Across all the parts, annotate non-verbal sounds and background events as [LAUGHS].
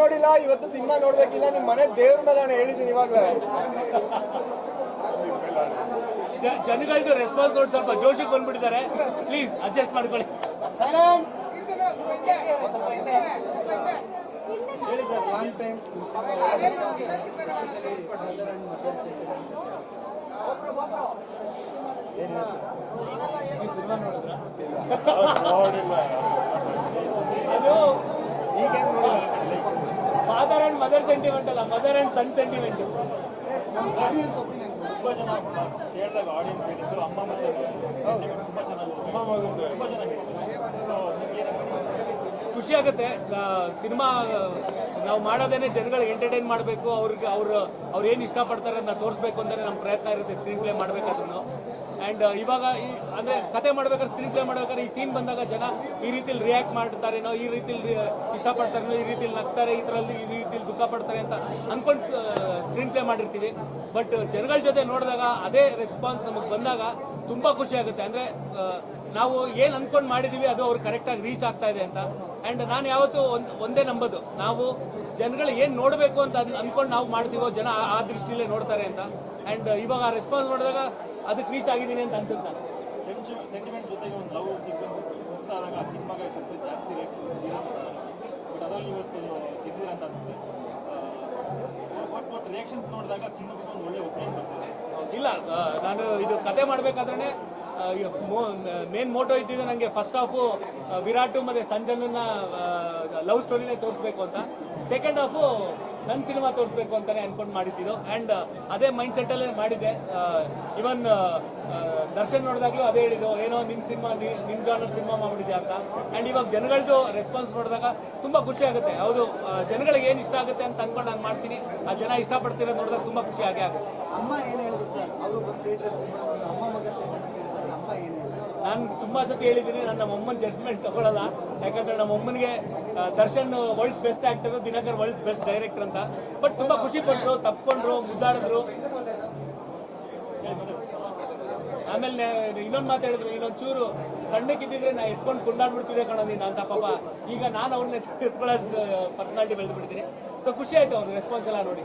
ನೋಡಿಲ್ಲ ಇವತ್ತು ಸಿನಿಮಾ ನೋಡ್ಬೇಕಿಲ್ಲ ನಿಮ್ ಮನೆ ದೇವ್ರ ಮೇಲೆ ನಾನು ಹೇಳಿದ್ದೀನಿ ಇವಾಗ್ಲೇ. ಜನಗಳದ್ದು ರೆಸ್ಪಾನ್ಸ್ ನೋಡಿ ಸ್ವಲ್ಪ ಜೋಶಿಗೆ ಬಂದ್ಬಿಟ್ಟಿದ್ದಾರೆ. ಪ್ಲೀಸ್ ಅಡ್ಜಸ್ಟ್ ಮಾಡ್ಕೊಳ್ಳಿ. ಹೇಳಿ ಸರ್ ಲಾಂಗ್ ಟೈಮ್ ಸಿನಿಮಾ ನೋಡಿದ್ರ ಅದು ಈಗ ನೋಡಿಲ್ಲ? ಫಾದರ್ ಅಂಡ್ ಮದರ್ ಸೆಂಟಿಮೆಂಟ್ ಅಲ್ಲ ಮದರ್ ಅಂಡ್ ಸನ್ ಸೆಂಟಿಮೆಂಟ್ ತುಂಬಾ ಜನ ಕೇಳಿದಾಗ ಆಡಿಯನ್ಸ್ ಹೇಳಿದ್ರು ಅಮ್ಮ ಮತ್ತೆ ತುಂಬಾ ಚೆನ್ನಾಗಿ ತುಂಬಾ ಖುಷಿ ಆಗುತ್ತೆ. ಸಿನಿಮಾ ನಾವು ಮಾಡೋದೇನೆ ಜನಗಳಿಗೆ ಎಂಟರ್ಟೈನ್ ಮಾಡಬೇಕು, ಅವ್ರಿಗೆ ಅವರು, ಅವ್ರು ಏನು ಇಷ್ಟಪಡ್ತಾರೆ ಅದನ್ನ ತೋರಿಸ್ಬೇಕು ಅಂತಲೇ ನಮ್ಮ ಪ್ರಯತ್ನ ಇರುತ್ತೆ ಸ್ಕ್ರೀನ್ ಪ್ಲೇ ಮಾಡಬೇಕಾದ್ರೂ ಆ್ಯಂಡ್ ಇವಾಗ ಈ, ಅಂದರೆ ಕತೆ ಮಾಡ್ಬೇಕಾದ್ರೆ ಸ್ಕ್ರೀನ್ ಪ್ಲೇ ಮಾಡ್ಬೇಕಾದ್ರೆ ಈ ಸೀನ್ ಬಂದಾಗ ಜನ ಈ ರೀತಿಲಿ ರಿಯಾಕ್ಟ್ ಮಾಡ್ತಾರೇನೋ, ಈ ರೀತಿಲಿ ಇಷ್ಟಪಡ್ತಾರೇನೋ, ಈ ರೀತಿಲಿ ನಗ್ತಾರೆ, ಈ ಥರಲ್ಲಿ ಈ ರೀತಿಲಿ ದುಃಖ ಪಡ್ತಾರೆ ಅಂತ ಅಂದ್ಕೊಂಡು ಸ್ಕ್ರೀನ್ ಪ್ಲೇ ಮಾಡಿರ್ತೀವಿ. ಬಟ್ ಜನಗಳ ಜೊತೆ ನೋಡಿದಾಗ ಅದೇ ರೆಸ್ಪಾನ್ಸ್ ನಮಗೆ ಬಂದಾಗ ತುಂಬ ಖುಷಿ ಆಗುತ್ತೆ. ಅಂದರೆ ನಾವು ಏನು ಅಂದ್ಕೊಂಡು ಮಾಡಿದ್ದೀವಿ ಅದು ಅವ್ರು ಕರೆಕ್ಟಾಗಿ ರೀಚ್ ಆಗ್ತಾ ಇದೆ ಅಂತ. ಆ್ಯಂಡ್ ನಾನು ಯಾವತ್ತೂ ಒಂದು ಒಂದೇ ನಂಬೋದು. ನಾವು ಜನಗಳು ಏನು ನೋಡಬೇಕು ಅಂತ ಅನ್ಕೊಂಡು ಅಂದ್ಕೊಂಡು ನಾವು ಮಾಡ್ತೀವೋ ಜನ ಆ- ದೃಷ್ಟಿಯಲ್ಲೇ ದೃಷ್ಟಿಲೇ ನೋಡ್ತಾರೆ ಅಂತ. ಆ್ಯಂಡ್ ಇವಾಗ ಆ ರೆಸ್ಪಾನ್ಸ್ ನೋಡಿದಾಗ ಅದಕ್ಕೆ ರೀಚ್ ಆಗಿದ್ದೀನಿ ಅಂತ ಅನ್ಸುತ್ತೆ ನಾನು ಇಲ್ಲ ನಾನು ಇದು ಕತೆ ಮಾಡಬೇಕಾದ್ರೆ ಮೇನ್ ಮೋಟೋ ಇದ್ದಿದ್ದು ನನಗೆ ಫಸ್ಟ್ ಹಾಫು ವಿರಾಟು ಮತ್ತು ಸಂಜನನ್ನ ಲವ್ ಸ್ಟೋರಿನೇ ತೋರಿಸ್ಬೇಕು ಅಂತ. ಸೆಕೆಂಡ್ ಹಾಫು ನನ್ನ ಸಿನಿಮಾ ತೋರಿಸ್ಬೇಕು ಅಂತಲೇ ಅನ್ಕೊಂಡು ಮಾಡಿದ್ದಿದ್ದು ಆ್ಯಂಡ್ ಅದೇ ಮೈಂಡ್ ಸೆಟ್ಟಲ್ಲೇ ಮಾಡಿದ್ದೆ. ಇವನ್ ದರ್ಶನ್ ನೋಡಿದಾಗಲೂ ಅದೇ ಹೇಳಿದ್ದು, ಏನೋ ನಿಮ್ಮ ಸಿನಿಮಾ ನಿಮ್ಮ ಜಾನರ್ ಸಿನಿಮಾ ಮಾಡಿಬಿಟ್ಟಿದೆ ಅಂತ. ಆ್ಯಂಡ್ ಇವಾಗ ಜನಗಳದ್ದು ರೆಸ್ಪಾನ್ಸ್ ನೋಡಿದಾಗ ತುಂಬ ಖುಷಿ ಆಗುತ್ತೆ. ಹೌದು ಜನಗಳಿಗೆ ಏನು ಇಷ್ಟ ಆಗುತ್ತೆ ಅಂತ ಅನ್ಕೊಂಡು ನಾನು ಮಾಡ್ತೀನಿ. ಆ ಜನ ಇಷ್ಟಪಡ್ತಿರೋದು ನೋಡಿದಾಗ ತುಂಬ ಖುಷಿ ಆಗೇ ಆಗುತ್ತೆ. ಅಮ್ಮ ಏನು ಹೇಳಿದ್ರು ಸರ್? ಅವರು ಬಂದು ಥಿಯೇಟರ್ ಅಮ್ಮ ಮಗ ಸಿನಿಮಾ ಕೇಳಿದಾಗ ಅಮ್ಮ ಏನ್ ಹೇಳಿದ್ರು ನಾನು ತುಂಬ ಸತಿ ಹೇಳಿದ್ದೀನಿ ನಾನು ನಮ್ಮ ಅಮ್ಮನ ಜಡ್ಜ್ಮೆಂಟ್ ತಗೊಳ್ಳಲ್ಲ ಯಾಕಂದ್ರೆ ನಮ್ಮ ಅಮ್ಮನಿಗೆ Darshan world's best actor Dinakar world's best director ಅಂತ. ಬಟ್ ತುಂಬಾ ಖುಷಿ ಪಟ್ಟರು ತಪ್ಕೊಂಡ್ರು ಮುದ್ದಾಡಿದ್ರು. ಆಮೇಲೆ ಇನ್ನೊಂದು ಮಾತಾಡಿದ್ರು ಇನ್ನೊಂದು ಚೂರು ಸಣ್ಣಕ್ಕಿದ್ದಿದ್ರೆ ನಾ ಎತ್ಕೊಂಡು ಕುಂಡಾಡ್ಬಿಡ್ತಿದ್ದೆ ಕಣ ನೀನು ಅಂತ ಪಾಪ. ಈಗ ನಾನು ಅವ್ರನ್ನ ಎತ್ಕೊಳ್ಳೋಷ್ಟು ಪರ್ಸನಾಲಿಟಿ ಬೆಳೆದು ಬಿಡ್ತೀನಿ ಸೊ ಖುಷಿ ಆಯ್ತು ಅವ್ರ ರೆಸ್ಪಾನ್ಸ್ ಎಲ್ಲ ನೋಡಿ.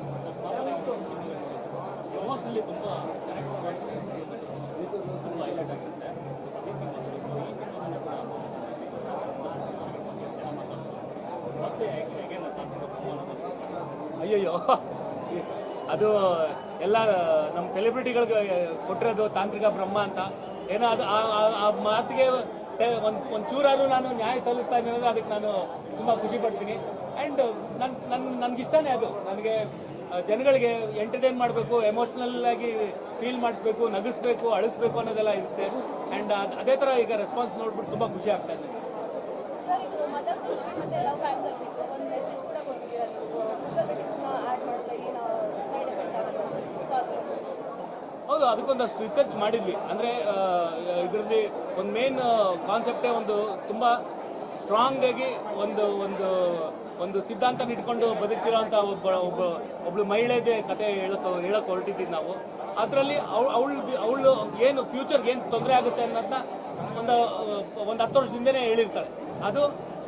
ತುಂಬ ತುಂಬ ಹೈಲೈಟ್ ಆಗ್ತಿದೆ ಈ ಸಿನಿಮಾ ಈ ಸಿನಿಮಾದಲ್ಲಿ ಕೂಡ ಮತ್ತೆ ಅಯ್ಯಯ್ಯೋ. [LAUGHS] ಅದು ಎಲ್ಲ ನಮ್ಮ ಸೆಲೆಬ್ರಿಟಿಗಳಿಗೆ ಕೊಟ್ಟಿರೋದು ತಾಂತ್ರಿಕ ಬ್ರಹ್ಮ ಅಂತ. ಏನೋ ಅದು, ಆ- ಮಾತಿಗೆ ಒಂದು ಒಂದು ಚೂರಾದರೂ ನಾನು ನ್ಯಾಯ ಸಲ್ಲಿಸ್ತಾ ಇದ್ದೀನಿ ಅಂದರೆ ಅದಕ್ಕೆ ನಾನು ತುಂಬ ಖುಷಿ ಪಡ್ತೀನಿ. ಆ್ಯಂಡ್ ನನ್ನ ನನ್ನ ನನಗಿಷ್ಟನೇ ಅದು. ನನಗೆ ಜನಗಳಿಗೆ ಎಂಟರ್ಟೈನ್ ಮಾಡಬೇಕು ಎಮೋಷ್ನಲ್ ಆಗಿ ಫೀಲ್ ಮಾಡಿಸ್ಬೇಕು, ನಗಿಸ್ಬೇಕು, ಅಳಿಸ್ಬೇಕು ಅನ್ನೋದೆಲ್ಲ ಇರುತ್ತೆ. ಆ್ಯಂಡ್ ಅದೇ ಥರ ಈಗ ರೆಸ್ಪಾನ್ಸ್ ನೋಡ್ಬಿಟ್ಟು ತುಂಬ ಖುಷಿ ಆಗ್ತಾ ಇದೆ. ಸರ್, ಇದು ಮತ್ತೆ ಲವ್ ಆ್ಯಂಗಲ್ ಒಂದು ಮೆಸೇಜ್ ಕೂಡ ಕೊಟ್ಟಿದ್ದೀರಾ ಪ್ರಿಸರ್ವೇಟಿವ್ಸ್ನ ಆ್ಯಡ್ ಮಾಡಿದ್ರೆ ಏನು ಸೈಡ್ ಎಫೆಕ್ಟ್ ಆಗುತ್ತೆ ಸೊ ಅದು ಹೌದು, ಅದಕ್ಕೊಂದಷ್ಟು ರಿಸರ್ಚ್ ಮಾಡಿದ್ವಿ. ಅಂದರೆ ಇದರಲ್ಲಿ ಒಂದು ಮೇನ್ ಕಾನ್ಸೆಪ್ಟೇ ಒಂದು ತುಂಬ ಸ್ಟ್ರಾಂಗ್ ಆಗಿ ಒಂದು ಒಂದು ಒಂದು ಸಿದ್ಧಾಂತ ಇಟ್ಕೊಂಡು ಬದುಕಿರೋಂಥ ಒಬ್ಬ ಒಬ್ಬ, ಒಬ್ಳು ಮಹಿಳೆದೇ ಕತೆ ಹೇಳಕ್ಕೆ ಹೇಳಕ್ಕೆ ಹೊರಟಿದ್ದೀವಿ ನಾವು. ಅದರಲ್ಲಿ ಅವಳು ಅವಳು ಅವಳು ಏನು ಫ್ಯೂಚರ್ಗೆ ಏನು ತೊಂದರೆ ಆಗುತ್ತೆ ಅನ್ನೋದನ್ನ ಒಂದು ಒಂದು ಹತ್ತು ವರ್ಷದಿಂದನೇ ಹೇಳಿರ್ತಾಳೆ. ಅದು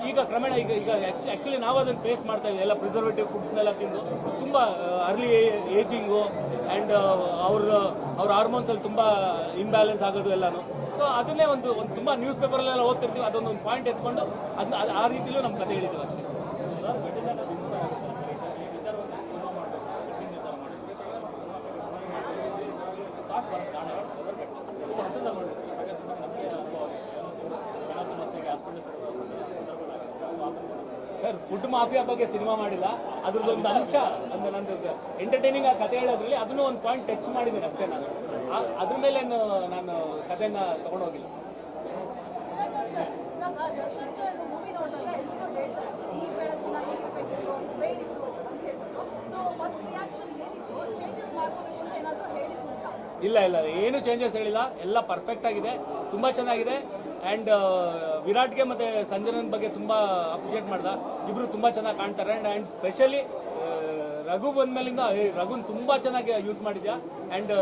ಈಗ ಕ್ರಮೇಣ ಈಗ ಈಗ ಆ್ಯಕ್ಚುಲಿ ನಾವು ಅದನ್ನು ಫೇಸ್ ಮಾಡ್ತಾ ಇದ್ದೀವಿ ಎಲ್ಲ ಪ್ರಿಸರ್ವೇಟಿವ್ ಫುಡ್ಸ್ನೆಲ್ಲ ತಿಂದು. ತುಂಬ ಅರ್ಲಿ ಏಜಿಂಗು ಆ್ಯಂಡ್ ಅವ್ರ ಅವ್ರ ಹಾರ್ಮೋನ್ಸಲ್ಲಿ ತುಂಬ ಇಂಬ್ಯಾಲೆನ್ಸ್ ಆಗೋದು ಎಲ್ಲನೂ. ಸೊ ಅದನ್ನೇ ಒಂದು ಒಂದು ತುಂಬ ನ್ಯೂಸ್ ಪೇಪರಲ್ಲೆಲ್ಲ ಓದ್ತಿರ್ತೀವಿ. ಅದೊಂದು ಒಂದು ಪಾಯಿಂಟ್ ಎತ್ಕೊಂಡು ಅದನ್ನ ಅದು ಆ ರೀತಿಲೂ ನಮ್ಮ ಕತೆ ಹೇಳಿದ್ದೀವಿ ಅಷ್ಟೇ. ಸರ್ ಫುಡ್ ಮಾಫಿಯಾ ಬಗ್ಗೆ ಸಿನಿಮಾ ಮಾಡಿಲ್ಲ. ಅದ್ರದ್ದು ಒಂದು ಅಂಶ, ಅಂದ್ರೆ ನಂದು ಎಂಟರ್ಟೈನಿಂಗ್ ಆ ಕತೆ ಹೇಳೋದ್ರಲ್ಲಿ ಅದನ್ನು ಒಂದು ಪಾಯಿಂಟ್ ಟಚ್ ಮಾಡಿದ್ದೀನಿ ಅಷ್ಟೇ ನಾನು. ಅದ್ರ ಮೇಲೆ ನಾನು ಕಥೆನ ತಗೊಂಡೋಗಿಲ್ಲ ಸರ್ ಇವಾಗ ದರ್ಶನ್ ಸರ್ ಮೂವಿ ನೋಡಿದಾಗ ಎಲ್ಲರೂ ಹೇಳ್ತಾರೆ ಈ ಬೇಡ ಚೆನ್ನಾಗಿ ಇಟ್ಬೇಕಿತ್ತು ಇದು ಬೇಡಿತ್ತು ಅಂತ ಹೇಳ್ಬಿಟ್ಟು ಸೊ ಫಸ್ಟ್ ರಿಯಾಕ್ಷನ್ ಏನಿತ್ತು ಚೇಂಜಸ್ ಮಾಡ್ಕೋಬೇಕು ಅಂತ ಏನಾದರೂ ಹೇಳಿದ್ದು ಉಂಟಾ ಇಲ್ಲ ಇಲ್ಲ ಏನು ಚೇಂಜಸ್ ಹೇಳಿಲ್ಲ. ಎಲ್ಲ ಪರ್ಫೆಕ್ಟ್ ಆಗಿದೆ. ತುಂಬ ಚೆನ್ನಾಗಿದೆ. ಆ್ಯಂಡ್ ವಿರಾಟ್ಗೆ ಮತ್ತು ಸಂಜನನ್ ಬಗ್ಗೆ ತುಂಬ ಅಪ್ರಿಷಿಯೇಟ್ ಮಾಡ್ದ. ಇಬ್ಬರು ತುಂಬ ಚೆನ್ನಾಗಿ ಕಾಣ್ತಾರೆ. ಆ್ಯಂಡ್ ಆ್ಯಂಡ್ ಸ್ಪೆಷಲಿ ರಘು ಬಂದ್ಮೇಲಿಂದ ರಘುನ್ ತುಂಬ ಚೆನ್ನಾಗಿ ಯೂಸ್ ಮಾಡಿದ್ಯಾ. ಆ್ಯಂಡ್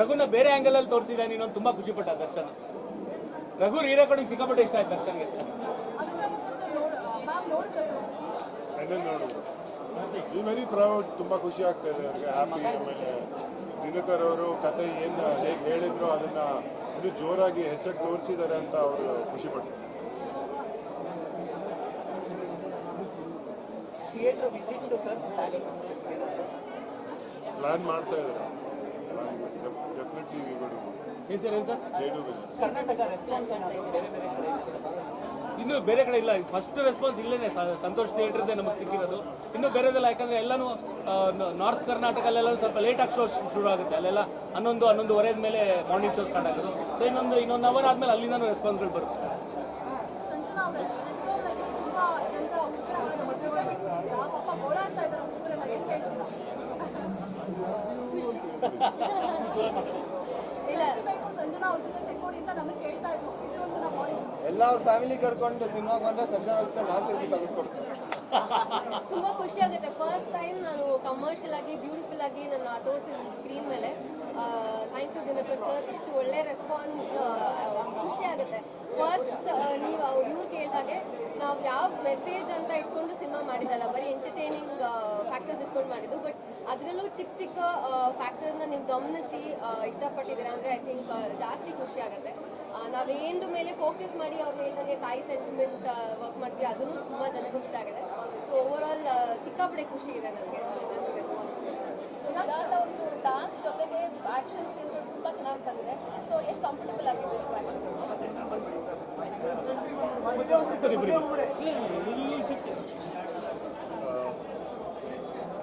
ರಘುನ ಬೇರೆ ಆ್ಯಂಗಲಲ್ಲಿ ತೋರಿಸಿದೆ ನೀನು ತುಂಬ ಖುಷಿಪಟ್ಟ ದರ್ಶನ್. ರಘು ರೀ ರೆಕಾರ್ಡಿಂಗ್ ಸಿಕ್ಕಾಪಟ್ಟೆ ಇಷ್ಟ ಆಯ್ತು ದರ್ಶನ್ಗೆ. ವೆರಿ ಪ್ರೌಡ್ ತುಂಬ ಖುಷಿ ಆಗ್ತಾ ಇದೆ ಅವ್ರಿಗೆ. ಆಮೇಲೆ ದಿನಕರ್ ಅವರು ಕತೆ ಏನು ಹೇಗೆ ಹೇಳಿದ್ರು ಅದನ್ನ ಇನ್ನೂ ಜೋರಾಗಿ ಹೆಚ್ಚಾಗಿ ತೋರಿಸಿದ್ದಾರೆ ಅಂತ ಅವರು ಖುಷಿ ಪಟ್ಟರು ಥಿಯೇಟರ್ ವಿಸಿಟ್ ಸರ್ ಪ್ಲಾನ್ ಮಾಡ್ತಾ ಇದ್ದಾರೆ. ಡೆಫಿನೆಟ್ಲಿ ಕರ್ನಾಟಕ ಇನ್ನೂ ಬೇರೆ ಕಡೆ ಇಲ್ಲ. ಫಸ್ಟ್ ರೆಸ್ಪಾನ್ಸ್ ಇಲ್ಲೇನೆ. ಸಂತೋಷ್ ಥಿಯೇಟ್ರದ್ದೇ ನಮಗೆ ಸಿಕ್ಕಿರೋದು. ಇನ್ನೂ ಬೇರೆದೆಲ್ಲ ಯಾಕಂದ್ರೆ ಎಲ್ಲಾನು ನಾರ್ತ್ ಕರ್ನಾಟಕಲ್ಲೆಲ್ಲ ಸ್ವಲ್ಪ ಲೇಟಾಗಿ ಶೋ ಶುರು ಆಗುತ್ತೆ ಅಲ್ಲೆಲ್ಲ ಹನ್ನೊಂದು ಹನ್ನೊಂದುವರೆ ಮೇಲೆ ಮಾರ್ನಿಂಗ್ ಶೋ ಸ್ಟಾರ್ಟ್ ಆಗೋದು. ಸೊ ಇನ್ನೊಂದು ಇನ್ನೊಂದು ಅವರ್ ಆದಮೇಲೆ ಅಲ್ಲಿಂದನೂ ರೆಸ್ಪಾನ್ಸ್ಗಳು ಬರುತ್ತೆ. ಪಾಪ [LAUGHS] [LAUGHS] ಎಲ್ಲ ಅವ್ರ ಫ್ಯಾಮಿಲಿ ಕರ್ಕೊಂಡು ಸಿನಿಮಾಗೆ ಬಂದ್ರೆ ಸಂಜೆ ಜೊತೆ ನಾನು ಸೆಲ್ಫಿ ತೆಗೆಸ್ಕೊಡ್ತೀನಿ ತುಂಬಾ ಖುಷಿ ಆಗುತ್ತೆ. ಫಸ್ಟ್ ಟೈಮ್ ನಾನು ಕಮರ್ಷಿಯಲ್ ಆಗಿ ಬ್ಯೂಟಿಫುಲ್ ಆಗಿ ನನ್ನ ತೋರಿಸಿದ್ದೀನಿ ಸ್ಕ್ರೀನ್ ಮೇಲೆ. ಥ್ಯಾಂಕ್ ಯು ದಿನಕರ್ ಸರ್ ಇಷ್ಟು ಒಳ್ಳೆ ರೆಸ್ಪಾನ್ಸ್ ಖುಷಿ ಆಗುತ್ತೆ. ಫಸ್ಟ್ ನೀವು ಅವ್ರು ಇವ್ರು ಕೇಳಿದಾಗೆ ನಾವು ಯಾವ ಮೆಸೇಜ್ ಅಂತ ಇಟ್ಕೊಂಡು ಸಿನಿಮಾ ಮಾಡಿದ್ದಲ್ಲ, ಬರೀ ಎಂಟರ್ಟೈನಿಂಗ್ ಫ್ಯಾಕ್ಟರ್ಸ್ ಇಟ್ಕೊಂಡು ಮಾಡಿದ್ದು. ಬಟ್ ಅದರಲ್ಲೂ ಚಿಕ್ಕ ಚಿಕ್ಕ ಫ್ಯಾಕ್ಟರ್ಸ್ನ ನೀವು ಗಮನಿಸಿ ಇಷ್ಟಪಟ್ಟಿದ್ದೀರಾ ಅಂದರೆ ಐ ಥಿಂಕ್ ಜಾಸ್ತಿ ಖುಷಿ ಆಗುತ್ತೆ. ನಾವು ನಾವೇನ್ರ ಮೇಲೆ ಫೋಕಸ್ ಮಾಡಿ ಅವ್ರು ಹೇಳಿದಂಗೆ ತಾಯಿ ಸೆಂಟಿಮೆಂಟ್ ವರ್ಕ್ ಮಾಡಿದ್ವಿ ಅದನ್ನು ತುಂಬ ಜನಕ್ಕೆ ಇಷ್ಟ ಆಗಿದೆ. ಸೊ ಓವರ್ ಆಲ್ ಸಿಕ್ಕಾಪಡೆ ಖುಷಿ ಇದೆ ನನಗೆ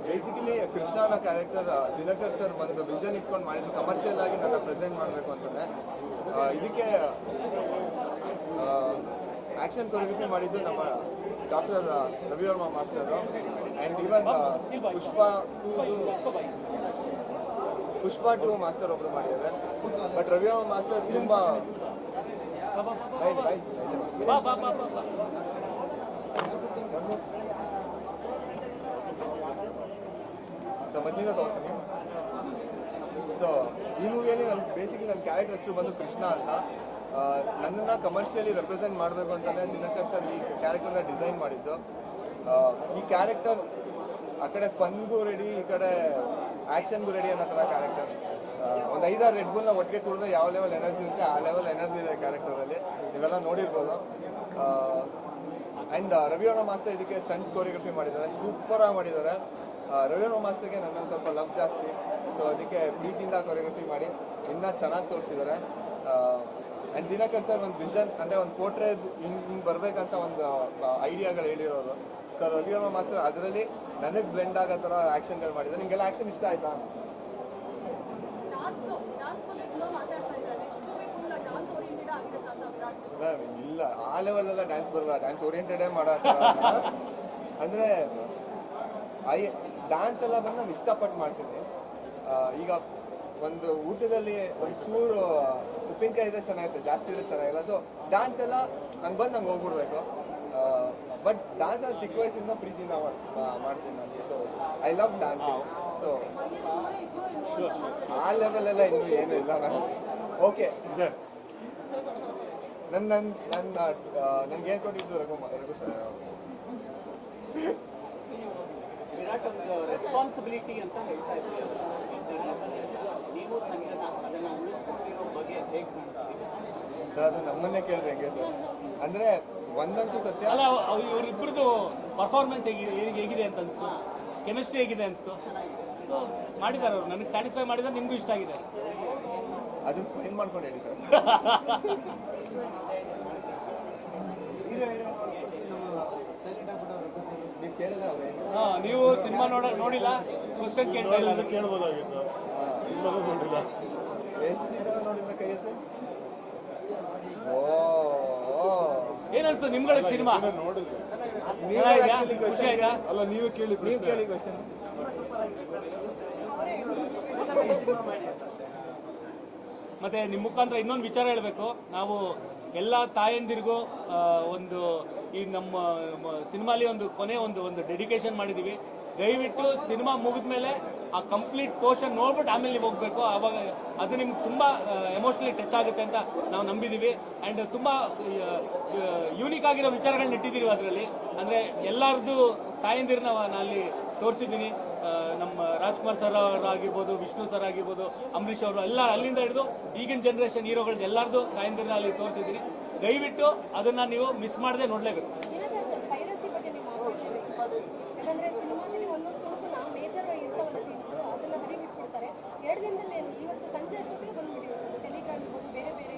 ಬೇಸಿಕಲಿ ಕೃಷ್ಣ ಅನ್ನೋ ಕ್ಯಾರೆಕ್ಟರ್ ದಿನಕರ್ ಸರ್ ಒಂದು ವಿಷನ್ ಇಟ್ಕೊಂಡು ಮಾಡಿದ್ದು ಕಮರ್ಷಿಯಲ್ ಆಗಿ ನನ್ನ ಪ್ರೆಸೆಂಟ್ ಮಾಡಬೇಕು ಅಂತಂದ್ರೆ ಇದಕ್ಕೆ ಆ್ಯಕ್ಷನ್ ಕೊರಿಯೋಗ್ರಫಿ ಮಾಡಿದ್ದು ನಮ್ಮ doctor Ravivarma master. And even Pushpa two Pushpa two master ಒಬ್ರು ಮಾಡಿದ್ದಾರೆ. ಬಟ್ ರವಿವರ್ಮ ಮಾಸ್ಟರ್ ತುಂಬ ಸೊ ಮೊದಲಿಂದ ತಗೋತೀನಿ. ಸೊ ಈ ಮೂವಿಯಲ್ಲಿ ನನ್ನ ಬೇಸಿಕಲಿ ನನ್ನ ಕ್ಯಾರೆಕ್ಟರ್ ಹೆಸರು ಬಂದು ಕೃಷ್ಣ ಅಂತ. ನನ್ನನ್ನು ಕಮರ್ಷಿಯಲಿ ರೆಪ್ರೆಸೆಂಟ್ ಮಾಡಬೇಕು ಅಂತಲೇ ದಿನಕರ್ ಸರ್ ಈ ಕ್ಯಾರೆಕ್ಟರ್ನ ಡಿಸೈನ್ ಮಾಡಿದ್ದು. ಈ ಕ್ಯಾರೆಕ್ಟರ್ ಆ ಕಡೆ ಫನ್ಗೂ ರೆಡಿ ಈ ಕಡೆ ಆ್ಯಕ್ಷನ್ಗೂ ರೆಡಿ ಅನ್ನೋ ಥರ ಕ್ಯಾರೆಕ್ಟರ್ ಒಂದು ಐದಾರು ರೆಡ್ ಬುಲ್ನ ಒಟ್ಟಿಗೆ ಕುಡಿದ್ರೆ ಯಾವ ಲೆವೆಲ್ ಎನರ್ಜಿ ಇರುತ್ತೆ, ಆ ಲೆವೆಲ್ ಎನರ್ಜಿ ಇದೆ ಕ್ಯಾರೆಕ್ಟರಲ್ಲಿ ನೀವೆಲ್ಲ ನೋಡಿರ್ಬೋದು. ಆ್ಯಂಡ್ ಅವರ ಮಾಸ್ಟರ್ ಇದಕ್ಕೆ ಸ್ಟಂಟ್ಸ್ ಕೋರಿಯೋಗ್ರಫಿ ಮಾಡಿದ್ದಾರೆ. ಸೂಪರಾಗಿ ಮಾಡಿದ್ದಾರೆ. ರವಿ ಅವರ ಮಾಸ್ಟರ್ಗೆ ನನ್ನ ಸ್ವಲ್ಪ ಲವ್ ಜಾಸ್ತಿ. ಸೊ ಅದಕ್ಕೆ ಪ್ರೀತಿಯಿಂದ ಕೊರಿಯೋಗ್ರಫಿ ಮಾಡಿ, ಇನ್ನೂ ಚೆನ್ನಾಗಿ ತೋರಿಸಿದ್ದಾರೆ. ಆ್ಯಂಡ್ ದಿನಕರ್ ಸರ್ ಒಂದು ವಿಷನ್ ಅಂದರೆ ಒಂದು ಪೋರ್ಟ್ರೇಟ್ ಹಿಂಗೆ ಹಿಂಗೆ ಬರಬೇಕಂತ ಒಂದು ಐಡಿಯಾಗಳು ಹೇಳಿರೋರು. ಸರ್ ರವಿವರ್ಮ ಮಾಸ್ಟರ್ ಅದರಲ್ಲಿ ನನಗೆ ಬ್ಲೆಂಡ್ ಆಗೋ ಥರ ಆ್ಯಕ್ಷನ್ಗಳು ಮಾಡಿದ್ದಾರೆ. ನಿಮಗೆಲ್ಲ ಆ್ಯಕ್ಷನ್ ಇಷ್ಟ ಆಯ್ತಾ? ಇಲ್ಲ. ಆ ಲೆವೆಲೆಲ್ಲ ಡ್ಯಾನ್ಸ್ ಬರಲ್ಲ ಡ್ಯಾನ್ಸ್ ಓರಿಯೆಂಟೆಡೇ ಮಾಡೋ ಅಂದರೆ ಐ ಡ್ಯಾನ್ಸ್ ಎಲ್ಲ ಬಂದು ನಾನು ಇಷ್ಟಪಟ್ಟು ಮಾಡ್ತೀನಿ. ಈಗ ಒಂದು ಊಟದಲ್ಲಿ ಒಂಚೂರು ಚೂರು ಉಪ್ಪಿನಕಾಯಿ ಇದ್ರೆ ಚೆನ್ನಾಗಿರುತ್ತೆ. ಜಾಸ್ತಿ ಇದ್ರೆ ಚೆನ್ನಾಗಿಲ್ಲ. ಸೊ ಡ್ಯಾನ್ಸ್ ಎಲ್ಲ ನಂಗೆ ಬಂದು ನಂಗೆ ಹೋಗ್ಬಿಡ್ಬೇಕು. ಬಟ್ ಡಾನ್ಸ್ ನಾನು ಚಿಕ್ಕ ವಯಸ್ಸಿಂದ ಪ್ರೀತಿಯಿಂದ ಮಾಡ್ತೀನಿ ನನಗೆ so I love dance so ಆ ಲೆವೆಲೆಲ್ಲ ಇನ್ನೂ ಏನೂ ಇಲ್ಲ ನಾನು. ಓಕೆ ನನ್ನ ನನ್ನ ನನ್ನ ನನ್ಗೆ ಹೇಳ್ಕೊಟ್ಟಿದ್ದು ರಘು ರಘು ಸರ್ ವಿರಾಟ್ ಒಂದು ರೆಸ್ಪಾನ್ಸಿಬಿಲಿಟಿ ಅಂತ ಹೇಳ್ತಾ ನೀವು ಸಂಜನಾ ಅದನ್ನ ಉಳಿಸ್ಕೊಂಡಿರೋ ಬಗ್ಗೆ ಹೇಗೆ ಸರ್ ಅದು ನಮ್ಮನ್ನೇ ಕೇಳಿದ್ರೆ ಹೆಂಗೆ ಸರ್ ಅಂದರೆ ಒಂದಂತೂ ಸತ್ಯ. ಅಲ್ಲ ಇವರಿಬ್ಬರದು ಪರ್ಫಾರ್ಮೆನ್ಸ್ ಹೇಗಿದೆ ಹೇಗೆ- ಹೇಗಿದೆ ಅಂತ ಅನಿಸ್ತು. ಕೆಮಿಸ್ಟ್ರಿ ಹೇಗಿದೆ ಅನಿಸ್ತು. ಸೊ ಮಾಡಿದ್ದಾರೆ ಅವರು. ನನಗೆ ಸ್ಯಾಟಿಸ್ಫೈ ಮಾಡಿದ್ದಾರೆ ನಿಮಗೂ ಇಷ್ಟ ಆಗಿದೆ. ಅದನ್ನ ಸ್ಮೈಲ್ ಮಾಡ್ಕೊಂಡು ಹೇಳಿ ಸರ್. ನೀವು ಕೇಳಿದ್ರೆ ಅವ್ರು ಹೇಗೆ ಹಾ, ನೀವು ಸಿನಿಮಾ ನೋಡ ನೋಡಿಲ್ಲ? ಕ್ವಶನ್ ಕೇಳ್ತಾ ಇಲ್ಲ ಕೇಳ್ಬೋದಾಗಿತ್ತು. ಸಿನಿಮಾನು ನೋಡಿಲ್ಲ. ಎಷ್ಟು ನೋಡಿದ್ರೆ ಕೈ ಎತ್ತು? ಓ ಓ. ಏನ್ ನಿಮ್ಗಳ ಸಿನಿಮಾ? ನೋಡಿದ್ರೆ ಖುಷಿ ಆಯ್ತಾ? ಅಲ್ಲ ನೀವೇ ಕೇಳಿ ನೀವು ಕೇಳಿ ಕ್ವಶನ್ ಮತ್ತೆ ನಿಮ್ಮ ಮುಖಾಂತರ ಇನ್ನೊಂದು ವಿಚಾರ ಹೇಳಬೇಕು. ನಾವು ಎಲ್ಲ ತಾಯಂದಿರಿಗೂ ಒಂದು ಈ ನಮ್ಮ ಸಿನಿಮಾಲಿ ಒಂದು ಕೊನೆ ಒಂದು ಒಂದು ಡೆಡಿಕೇಶನ್ ಮಾಡಿದ್ದೀವಿ ದಯವಿಟ್ಟು ಸಿನಿಮಾ ಮುಗಿದ್ಮೇಲೆ ಆ ಕಂಪ್ಲೀಟ್ ಪೋರ್ಷನ್ ನೋಡ್ಬಿಟ್ಟು ಆಮೇಲೆ ನೀವು ಹೋಗ್ಬೇಕು. ಆವಾಗ ಅದು ನಿಮ್ಗೆ ತುಂಬ ಎಮೋಷ್ನಲಿ ಟಚ್ ಆಗುತ್ತೆ ಅಂತ ನಾವು ನಂಬಿದ್ದೀವಿ ಆ್ಯಂಡ್ ತುಂಬ ಯೂನಿಕ್ ಆಗಿರೋ ವಿಚಾರಗಳನ್ನ ಇಟ್ಟಿದ್ದೀವಿ ಅದರಲ್ಲಿ. ಅಂದರೆ ಎಲ್ಲರದ್ದು ತಾಯಂದಿರನ್ನ ನಾನು ಅಲ್ಲಿ ತೋರಿಸಿದ್ದೀನಿ. ನಮ್ಮ ರಾಜ್ಕುಮಾರ್ ಸರ್ ಅವರು ಆಗಿರ್ಬೋದು, ವಿಷ್ಣು ಸರ್ ಆಗಿರ್ಬೋದು, ಅಂಬರೀಷ್ ಅವರು ಎಲ್ಲ ಅಲ್ಲಿಂದ ಹಿಡಿದು ಈಗಿನ ಜನ್ರೇಷನ್ ಹೀರೋಗಳ್ದು ಎಲ್ಲರದ್ದು ತಾಯಂದಿರನ್ನ ಅಲ್ಲಿ ತೋರಿಸಿದ್ದೀನಿ. ದಯವಿಟ್ಟು ಅದನ್ನು ನೀವು ಮಿಸ್ ಮಾಡದೆ ನೋಡಲೇಬೇಕು ದಿನಕರ್ ಸರ್ ಪೈರಸಿ ಬಗ್ಗೆ ನೀವು ಮಾತಾಡಲೇಬೇಕು ಯಾಕಂದ್ರೆ ಸಿನಿಮಾದಲ್ಲಿ ಒಂದೊಂದು ತುಣುಕುನ ಮೇಜರ್ ಇರ್ತಾವಲ್ಲ ಸೀನ್ಸ್ ಅದನ್ನ ಹರಿಬಿಟ್ಬಿಡ್ತಾರೆ ಎರಡು ದಿನದಲ್ಲಿ ಇವತ್ತು ಸಂಜೆ ಅಷ್ಟೊತ್ತಿಗೆ ಬಂದ್ಬಿಟ್ಟಿರುತ್ತೆ ಟೆಲಿಗ್ರಾಮ್ ಇರ್ಬೋದು ಬೇರೆ ಬೇರೆ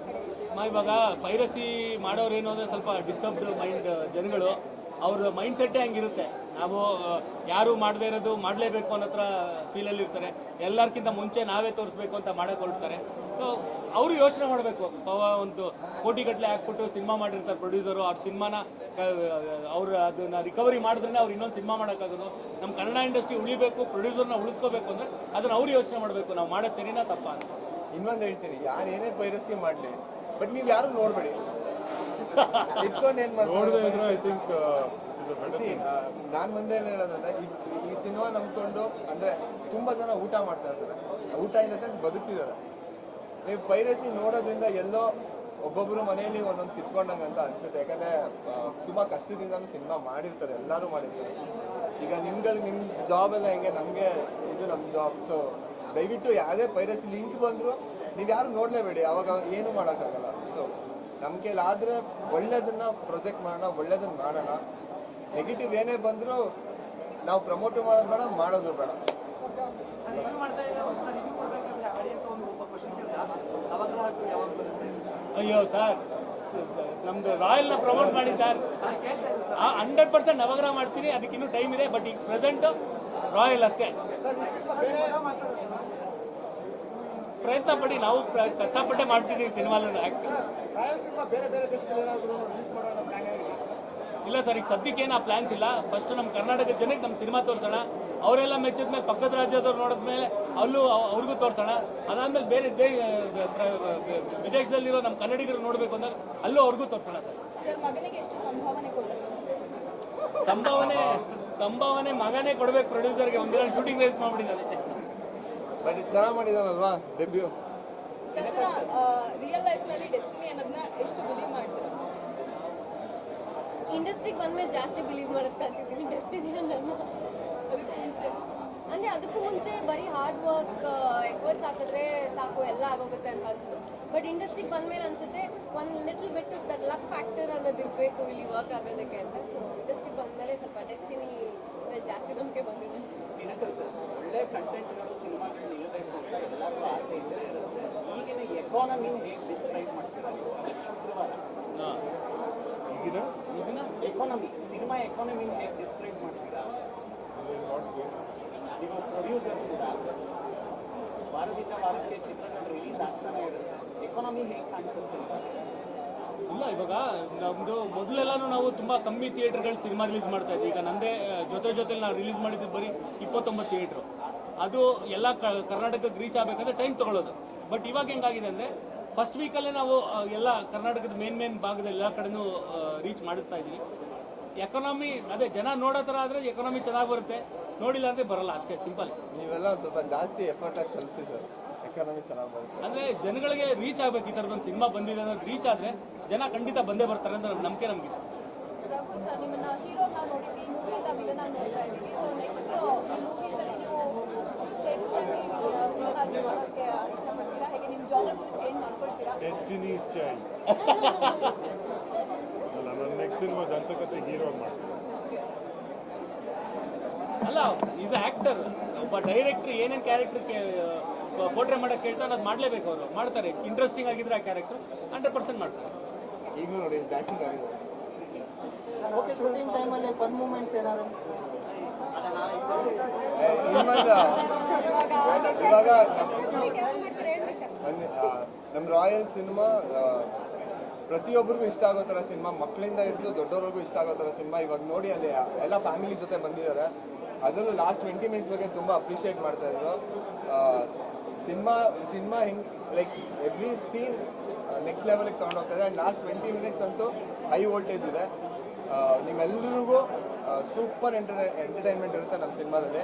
ಇವಾಗ ಪೈರಸಿ ಮಾಡೋರೇನು ಅಂದರೆ ಸ್ವಲ್ಪ ಡಿಸ್ಟರ್ಬ್ಡ್ ಮೈಂಡ್ ಜನಗಳು. ಅವ್ರ ಮೈಂಡ್ ಸೆಟ್ಟೇ ಹಂಗಿರುತ್ತೆ. ನಾವು ಯಾರು ಮಾಡದೇ ಇರೋದು ಮಾಡಲೇಬೇಕು ಅನ್ನೋ ಹತ್ರ ಫೀಲಲ್ಲಿ ಇರ್ತಾರೆ. ಎಲ್ಲರಿಗಿಂತ ಮುಂಚೆ ನಾವೇ ತೋರಿಸ್ಬೇಕು ಅಂತ ಮಾಡಕ್ಕೆ ಹೊರಡ್ತಾರೆ. ಸೊ ಅವರು ಯೋಚನೆ ಮಾಡಬೇಕು. ಒಂದು ಕೋಟಿಗಟ್ಟಲೆ ಹಾಕ್ಬಿಟ್ಟು ಸಿನಿಮಾ ಮಾಡಿರ್ತಾರೆ ಪ್ರೊಡ್ಯೂಸರು ಅವ್ರ ಸಿನಿಮಾನ ಅವ್ರು ಅದನ್ನ ರಿಕವರಿ ಮಾಡಿದ್ರೆ ಅವ್ರು ಇನ್ನೊಂದು ಸಿನಿಮಾ ಮಾಡೋಕ್ಕಾಗೋದು. ನಮ್ಮ ಕನ್ನಡ ಇಂಡಸ್ಟ್ರಿ ಉಳಿಬೇಕು ಪ್ರೊಡ್ಯೂಸರ್ನ ಉಳಿಸ್ಕೋಬೇಕು ಅಂದರೆ ಅದನ್ನ ಅವ್ರು ಯೋಚನೆ ಮಾಡಬೇಕು. ನಾವು ಮಾಡೋದು ಸರಿನಾ ತಪ್ಪ ಅಂತ. ಇನ್ನೊಂದು ಹೇಳ್ತೀನಿ. ಯಾರು ಏನೇ ಪೈರಸಿ ಮಾಡಲಿ ಬಟ್ ನೀವು ಯಾರು ನೋಡ್ಬೇಡಿ. ಇಟ್ಕೊಂಡು ಏನು ನೋಡದೇ ಇದ್ರೆ ಐ ಥಿಂಕ್ ನಾನು ಒಂದೇ ಹೇಳೋದಂದ್ರೆ ಈ ಸಿನಿಮಾ ನಂಬ್ಕೊಂಡು ಅಂದ್ರೆ ತುಂಬಾ ಜನ ಊಟ ಮಾಡ್ತಾ ಇರ್ತಾರೆ. ಊಟ ಇನ್ ದ ಸೆನ್ಸ್ ಬದುಕ್ತಿದ್ದಾರೆ. ನೀವು ಪೈರಸಿ ನೋಡೋದ್ರಿಂದ ಎಲ್ಲೋ ಒಬ್ಬೊಬ್ರು ಮನೆಯಲ್ಲಿ ಒಂದೊಂದು ಕಿತ್ಕೊಂಡಂಗೆ ಅಂತ ಅನ್ಸುತ್ತೆ. ಯಾಕಂದ್ರೆ ತುಂಬಾ ಕಷ್ಟದಿಂದ ಸಿನಿಮಾ ಮಾಡಿರ್ತಾರೆ ಎಲ್ಲರೂ ಮಾಡಿರ್ತಾರೆ. ಈಗ ನಿಮ್ಗಳು ನಿಮ್ಮ ಜಾಬ್ ಎಲ್ಲ ಹೆಂಗೆ? ನಮಗೆ ಇದು ನಮ್ಮ ಜಾಬ್ ಸೊ ದಯವಿಟ್ಟು ಯಾವುದೇ ಪೈರಸಿ ಲಿಂಕ್ ಬಂದರೂ ನೀವು ಯಾರು ನೋಡಲೇಬೇಡಿ. ಅವಾಗ ಏನು ಮಾಡೋಕ್ಕಾಗಲ್ಲ. ನಮ್ಮ ಕೈಲಾದರೆ ಒಳ್ಳೇದನ್ನ ಪ್ರೊಜೆಕ್ಟ್ ಮಾಡೋಣ, ಒಳ್ಳೇದನ್ನ ಮಾಡೋಣ. ನೆಗೆಟಿವ್ ಏನೇ ಬಂದರೂ ನಾವು ಪ್ರಮೋಟ್ ಮಾಡೋದು ಬೇಡ ಮಾಡೋದು ಬೇಡ. ಅಯ್ಯೋ ಸರ್ ನಮ್ದು ರಾಯಲ್ನ ಪ್ರಮೋಟ್ ಮಾಡಿ ಸರ್ ಹಂಡ್ರೆಡ್ ಪರ್ಸೆಂಟ್ ನವಗ್ರಹ ಮಾಡ್ತೀನಿ, ಅದಕ್ಕಿನ್ನೂ ಟೈಮ್ ಇದೆ ಬಟ್ ಈಗ ಪ್ರೆಸೆಂಟ್ ರಾಯಲ್ ಅಷ್ಟೇ. ಪ್ರಯತ್ನ ಪಡಿ, ನಾವು ಕಷ್ಟಪಟ್ಟೆ ಮಾಡಿಸಿದ್ದೀವಿ ಸಿನಿಮಾನ. ಇಲ್ಲ ಸರ್, ಈಗ ಸದ್ಯಕ್ಕೆ ಏನು ಆ ಪ್ಲಾನ್ಸ್ ಇಲ್ಲ. ಫಸ್ಟ್ ನಮ್ಮ ಕರ್ನಾಟಕ ಜನಕ್ಕೆ ನಮ್ಮ ಸಿನಿಮಾ ತೋರಿಸೋಣ. ಅವರೆಲ್ಲ ಮೆಚ್ಚಿದ ಮೇಲೆ ಪಕ್ಕದ ರಾಜ್ಯದವ್ರು ನೋಡಿದ್ಮೇಲೆ ಅಲ್ಲೂ ಅವ್- ಅವ್ರಿಗೂ ತೋರಿಸೋಣ. ಅದಾದ್ಮೇಲೆ ಬೇರೆ ದೇ ವಿದೇಶದಲ್ಲಿರೋ ನಮ್ಮ ಕನ್ನಡಿಗರು ನೋಡಬೇಕು ಅಂದ್ರೆ ಅಲ್ಲೂ ಅವ್ರಿಗೂ ತೋರಿಸೋಣ ಸರ್. ಸಂಭಾವನೆ ಸಂಭಾವನೆ ಮಗನೇ ಕೊಡಬೇಕು ಪ್ರೊಡ್ಯೂಸರ್ಗೆ ಒಂದಿನ ಶೂಟಿಂಗ್ ವೇಸ್ಟ್ ಮಾಡ್ಬಿಟ್ಟಿದ್ದಾನೆ ಬಟ್ ಚೆನ್ನಾಗಿ ಮಾಡಿದಾನಲ್ವಾ? ಡೆಬ್ಯೂ ರಿಯಲ್ ಲೈಫ್ನಲ್ಲಿ ಡೆಸ್ಟಿನಿ ಅನ್ನೋದನ್ನ ಎಷ್ಟು ಬಿಲೀವ್ ಮಾಡ್ತೀರಾ? ಇಂಡಸ್ಟ್ರಿಗೆ ಬಂದ್ಮೇಲೆ ಜಾಸ್ತಿ ಬಿಲೀವ್ ಮಾಡೋದು ಕಲ್ತಿದ್ದೀನಿ ಡೆಸ್ಟಿನಿ ಅನ್ನೋದನ್ನ ಅಂದ್ರೆ ಅದಕ್ಕೂ ಮುಂಚೆ ಬರೀ ಹಾರ್ಡ್ ವರ್ಕ್ ಎಫರ್ಟ್ಸ್ ಹಾಕಿದ್ರೆ ಸಾಕು ಎಲ್ಲ ಆಗೋಗುತ್ತೆ ಅಂತ ಅನ್ಸುತ್ತೆ. ಬಟ್ ಇಂಡಸ್ಟ್ರಿಗೆ ಬಂದ್ಮೇಲೆ ಅನ್ಸುತ್ತೆ ಒಂದು little bit that luck factor ಅನ್ನೋದು ಇರಬೇಕು ಇಲ್ಲಿ ವರ್ಕ್ ಆಗೋದಕ್ಕೆ ಅಂತ. ಸೊ ಇಂಡಸ್ಟ್ರಿಗೆ ಬಂದ್ಮೇಲೆ ಸ್ವಲ್ಪ ಡೆಸ್ಟಿನಿ ಮೇಲೆ ಜಾಸ್ತಿ ನಂಬಿಕೆ ಬಂದಿದೆ. ದಿನಕರ್ ಕಂಟೆಂಟ್ ಇರೋ ಸಿನಿಮಾಗಳು ನಿಲ್ಲಬೇಕು ಅಂತ ಎಲ್ಲರಿಗೂ ಆಸೆ ಇರುತ್ತೆ ಈಗಿನ ಎಕಾನಮಿ ಹೇಗೆ ಡಿಸ್ಕ್ರೈಬ್ ಮಾಡ್ತೀರಾ ನೀವು ಶುಕ್ರವಾರ ಈಗಿನ ಇದನ್ನ ಎಕಾನಮಿ ಸಿನಿಮಾ ಎಕಾನಮಿ ಹೇಗೆ ಡಿಸ್ಕ್ರೈಬ್ ಮಾಡ್ತೀರಾ ನೀವು ಪ್ರೊಡ್ಯೂಸರ್ ಕೂಡ ವಾರದಿಂದ ವಾರಕ್ಕೆ ಚಿತ್ರಗಳು ರಿಲೀಸ್ ಆಗ್ತಾನೆ ಇರುತ್ತೆ ಎಕಾನಮಿ ಹೇಗೆ ಕಾಣಿಸುತ್ತೆ ಇಲ್ಲ, ಇವಾಗ ನಮ್ಮದು ಮೊದಲೆಲ್ಲಾನು ನಾವು ತುಂಬ ಕಮ್ಮಿ ಥಿಯೇಟರ್ಗಳು ಸಿನಿಮಾ ರಿಲೀಸ್ ಮಾಡ್ತಾ ಇದ್ವಿ. ಈಗ ನಂದೇ ಜೊತೆ ಜೊತೆಲಿ ನಾವು ರಿಲೀಸ್ ಮಾಡಿದ್ದು ಬರೀ ಇಪ್ಪತ್ತೊಂಬತ್ತು ಥಿಯೇಟ್ರು ಅದು ಎಲ್ಲ ಕರ್ನಾಟಕಕ್ಕೆ ರೀಚ್ ಆಗಬೇಕಂದ್ರೆ ಟೈಮ್ ತಗೊಳ್ಳೋದು. ಬಟ್ ಇವಾಗ ಹೆಂಗಾಗಿದೆ ಅಂದರೆ ಫಸ್ಟ್ ವೀಕಲ್ಲೇ ನಾವು ಎಲ್ಲ ಕರ್ನಾಟಕದ ಮೇನ್ ಮೇನ್ ಭಾಗದ ಎಲ್ಲ ಕಡೆನೂ ರೀಚ್ ಮಾಡಿಸ್ತಾ ಇದ್ದೀವಿ. ಎಕನಾಮಿ ಅದೇ ಜನ ನೋಡೋ ಥರ ಆದರೆ ಎಕನಾಮಿ ಚೆನ್ನಾಗಿ ಬರುತ್ತೆ. ನೋಡಿಲ್ಲ ಅಂದರೆ ಬರಲ್ಲ ಅಷ್ಟೇ ಸಿಂಪಲ್ ನೀವೆಲ್ಲ ಒಂದು ಸ್ವಲ್ಪ ಜಾಸ್ತಿ ಎಫರ್ಟ್ ಆಗಿ ಕಲಿಸಿ ಸರ್ ಎಕನಾಮಿ ಚೆನ್ನಾಗಿ ಬರುತ್ತೆ. ಅಂದರೆ ಜನಗಳಿಗೆ ರೀಚ್ ಆಗಬೇಕು ಈ ಥರದೊಂದು ಸಿನಿಮಾ ಬಂದಿದೆ ಅನ್ನೋದು ರೀಚ್ ಆದರೆ ಜನ ಖಂಡಿತ ಬಂದೇ ಬರ್ತಾರೆ ಅಂತ ನಮ್ಮ ನಂಬಿಕೆ ನಮಗಿದೆ ರಘು ಸರ್ ನಿಮ್ಮನ್ನ ಹೀರೋ ನೋಡಿದ್ವಿ ಈ ಮೂವಿಯಿಂದ ವಿಲನ್ ಆಗಿ ನೋಡ್ತಾ ಇದ್ದೀವಿ ಸೊ ನೆಕ್ಸ್ಟ್ ಮೂವೀಸಲ್ಲಿ ನೀವು ಫ್ರೆಂಡ್ಸ್ ಆಗಿ ವಿಲನ್ ಆಗಿ ಮಾಡೋಕ್ಕೆ ಇಷ್ಟಪಡ್ತೀರಾ ಹೇಗೆ ನಿಮ್ಮ ಜಾನರ್ ಚೇಂಜ್ ಮಾಡ್ಕೊಳ್ತೀರಾ ಡೆಸ್ಟಿನಿ ಇಸ್ ಚೈಲ್ಡ್ ಅಲ್ಲ ನನ್ನ ನೆಕ್ಸ್ಟ್ ಸಿನಿಮಾ ದಂತಕತೆ ಹೀರೋ ಮಾಡ್ತೀನಿ. ಅಲ್ಲ ಈಸ್ ಆಕ್ಟರ್ ಒಬ್ಬ ಡೈರೆಕ್ಟರ್ ಏನೇನು ಕ್ಯಾರೆಕ್ಟರ್ ಪೋಟ್ರೆ ಮಾಡಕ್ಕೆ ಕೇಳ್ತಾರೆ ಅದು ಮಾಡಲೇಬೇಕು ಅವರು. ಮಾಡ್ತಾರೆ. ಇಂಟ್ರೆಸ್ಟಿಂಗ್ ಆಗಿದ್ರೆ ಆ ಕ್ಯಾರೆಕ್ಟರ್ ಹಂಡ್ರೆಡ್ ಪರ್ಸೆಂಟ್ ಮಾಡ್ತಾರೆ. ಈಗ ನೋಡಿ ಡ್ಯಾಶಿಂಗ್ ಆಗಿದೆ. ಶೂಟಿಂಗ್ ಟೈಮಲ್ಲಿ ಫನ್ ಮೂಮೆಂಟ್ಸ್ ಏನಾದ್ರು? ಇವಾಗ ನಮ್ಮ ರಾಯಲ್ ಸಿನಿಮಾ ಪ್ರತಿಯೊಬ್ಬರಿಗೂ ಇಷ್ಟ ಆಗೋ ಥರ ಸಿನಿಮಾ ಮಕ್ಕಳಿಂದ ಹಿಡಿದು ದೊಡ್ಡವ್ರಿಗೂ ಇಷ್ಟ ಆಗೋ ಥರ ಸಿನಿಮಾ ಇವಾಗ ನೋಡಿ ಅಲ್ಲಿ ಎಲ್ಲ ಫ್ಯಾಮಿಲಿ ಜೊತೆ ಬಂದಿದ್ದಾರೆ. ಅದರಲ್ಲೂ ಲಾಸ್ಟ್ ಟ್ವೆಂಟಿ ಮಿನಿಟ್ಸ್ ಬಗ್ಗೆ ತುಂಬ ಅಪ್ರಿಷಿಯೇಟ್ ಮಾಡ್ತಾ ಇದ್ರು. ಸಿನಿಮಾ ಸಿನಿಮಾ ಹಿಂಗೆ ಲೈಕ್ ಎವ್ರಿ ಸೀನ್ ನೆಕ್ಸ್ಟ್ ಲೆವೆಲಿಗೆ ತೊಗೊಂಡೋಗ್ತದೆ ಆ್ಯಂಡ್ ಲಾಸ್ಟ್ ಟ್ವೆಂಟಿ ಮಿನಿಟ್ಸ್ ಅಂತೂ ಹೈ ವೋಲ್ಟೇಜ್ ಇದೆ. ಆ, ನಿಮ್ಮೆಲ್ಲರಿಗೂ ಸೂಪರ್ ಎಂಟರ್ ಎಂಟರ್ಟೈನ್ಮೆಂಟ್ ಇರುತ್ತೆ ನಮ್ಮ ಸಿನಿಮಾದಲ್ಲಿ.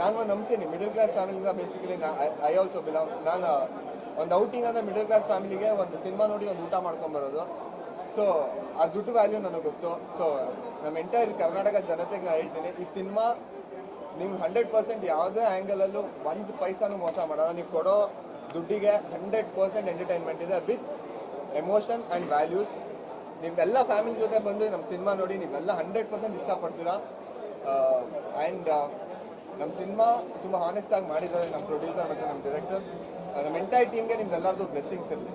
ನಾನು ನಂಬ್ತೀನಿ. ಮಿಡಲ್ ಕ್ಲಾಸ್ ಫ್ಯಾಮಿಲಿಯಿಂದ ಬೇಸಿಕಲಿ ಐ ಆಲ್ಸೋ ಬಿಲಾಂಗ್ ನಾನು ಒಂದು ಔಟಿಂಗ್ ಅಂದರೆ ಮಿಡಲ್ ಕ್ಲಾಸ್ ಫ್ಯಾಮಿಲಿಗೆ ಒಂದು ಸಿನಿಮಾ ನೋಡಿ ಒಂದು ಊಟ ಮಾಡ್ಕೊಂಬರೋದು ಸೊ ಆ ದುಡ್ಡು ವ್ಯಾಲ್ಯೂ ನನಗೆ ಗೊತ್ತು. ಸೊ ನಮ್ಮ ಎಂಟೈರ್ ಕರ್ನಾಟಕ ಜನತೆಗೆ ನಾನು ಹೇಳ್ತೀನಿ, ಈ ಸಿನಿಮಾ ನೀವು ಹಂಡ್ರೆಡ್ ಪರ್ಸೆಂಟ್ ಯಾವುದೇ ಆ್ಯಂಗಲಲ್ಲೂ ಒಂದು ಪೈಸಾನು ಮೋಸ ಮಾಡೋಲ್ಲ. ನೀವು ಕೊಡೋ ದುಡ್ಡಿಗೆ ಹಂಡ್ರೆಡ್ ಪರ್ಸೆಂಟ್ ಎಂಟರ್ಟೈನ್ಮೆಂಟ್ ಇದೆ ವಿತ್ ಎಮೋಷನ್ ಆ್ಯಂಡ್ ವ್ಯಾಲ್ಯೂಸ್ ನೀವೆಲ್ಲ ಫ್ಯಾಮಿಲಿ ಜೊತೆ ಬಂದು ನಮ್ಮ ಸಿನಿಮಾ ನೋಡಿ ನೀವೆಲ್ಲ ಹಂಡ್ರೆಡ್ ಪರ್ಸೆಂಟ್ ಇಷ್ಟಪಡ್ತೀರಾ? ಆ್ಯಂಡ್ ನಮ್ಮ ಸಿನಿಮಾ ತುಂಬ ಹಾನೆಸ್ಟಾಗಿ ಮಾಡಿದ್ದಾರೆ ನಮ್ಮ ಪ್ರೊಡ್ಯೂಸರ್ ಮತ್ತು ನಮ್ಮ ಡೈರೆಕ್ಟರ್ ನಮ್ಮ ಎಂಟೈರ್ ಟೀಮ್ಗೆ ನಿಮ್ದೆಲ್ಲರದು ಬ್ಲೆಸ್ಸಿಂಗ್ಸ್ ಇರಲಿ.